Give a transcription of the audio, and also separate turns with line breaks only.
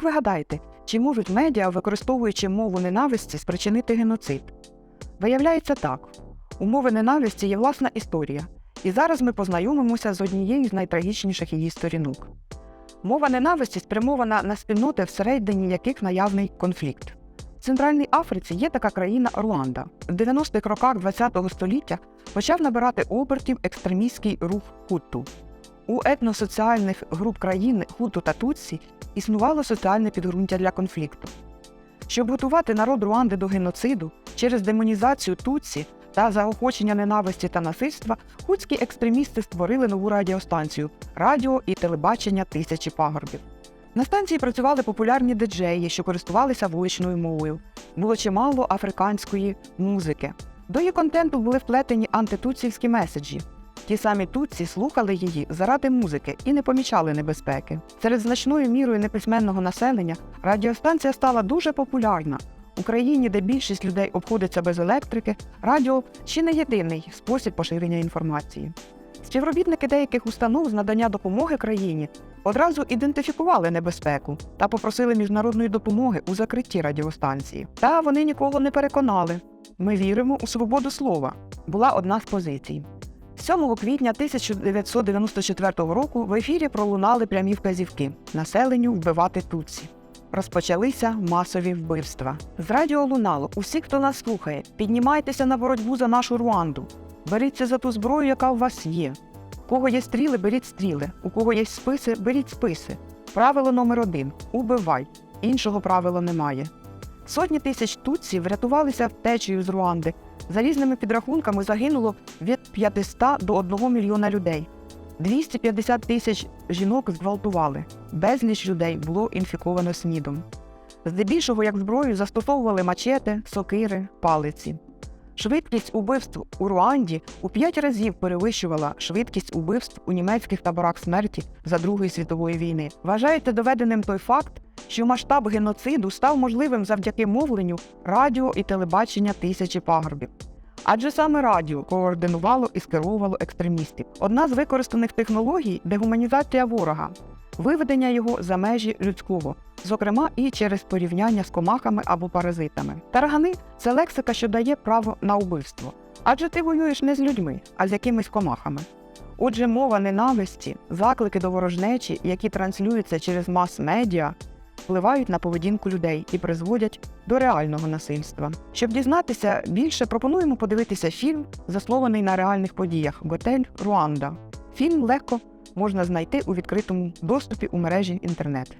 Як ви гадаєте, чи можуть медіа, використовуючи мову ненависті, спричинити геноцид? Виявляється так: у мови ненависті є власна історія, і зараз ми познайомимося з однією з найтрагічніших її сторінок. Мова ненависті спрямована на спільноти, всередині яких наявний конфлікт. В Центральній Африці є така країна Руанда. В 90-х роках ХХ століття почав набирати обертів екстремістський рух Хутту. У етносоціальних груп країни Хуту та Тутсі існувало соціальне підґрунтя для конфлікту. Щоб готувати народ Руанди до геноциду через демонізацію Тутсі та заохочення ненависті та насильства, хутські екстремісти створили нову радіостанцію Радіо і телебачення тисячі пагорбів. На станції працювали популярні диджеї, що користувалися вуличною мовою. Було чимало африканської музики. До її контенту були вплетені антитуцівські меседжі. Ті самі тутці слухали її заради музики і не помічали небезпеки. Серед значною мірою неписьменного населення радіостанція стала дуже популярна. У країні, де більшість людей обходиться без електрики, радіо ще не єдиний спосіб поширення інформації. Співробітники деяких установ з надання допомоги країні одразу ідентифікували небезпеку та попросили міжнародної допомоги у закритті радіостанції. Та вони нікого не переконали. Ми віримо у свободу слова. Була одна з позицій. 7 квітня 1994 року в ефірі пролунали прямі вказівки населенню вбивати тутсі. Розпочалися масові вбивства. З радіо лунало усі, хто нас слухає, піднімайтеся на боротьбу за нашу Руанду. Беріться за ту зброю, яка у вас є. У кого є стріли, беріть стріли. У кого є списи, беріть списи. Правило номер один убивай. Іншого правила немає. Сотні тисяч тутсів врятувалися втечею з Руанди. За різними підрахунками загинуло від 500 до 1 мільйона людей. 250 тисяч жінок зґвалтували. Безліч людей було інфіковано снідом. Здебільшого як зброю застосовували мачети, сокири, палиці. Швидкість убивств у Руанді у п'ять разів перевищувала швидкість убивств у німецьких таборах смерті за Другої світової війни. Вважається доведеним той факт, що масштаб геноциду став можливим завдяки мовленню радіо і телебачення тисячі пагорбів. Адже саме радіо координувало і скеровувало екстремістів. Одна з використаних технологій дегуманізація ворога, виведення його за межі людського, зокрема і через порівняння з комахами або паразитами. Таргани це лексика, що дає право на вбивство. Адже ти воюєш не з людьми, а з якимись комахами. Отже, мова ненависті, заклики до ворожнечі, які транслюються через мас-медіа, впливають на поведінку людей і призводять до реального насильства. Щоб дізнатися більше, пропонуємо подивитися фільм, заснований на реальних подіях Готель Руанда. Фільм легко можна знайти у відкритому доступі у мережі інтернет.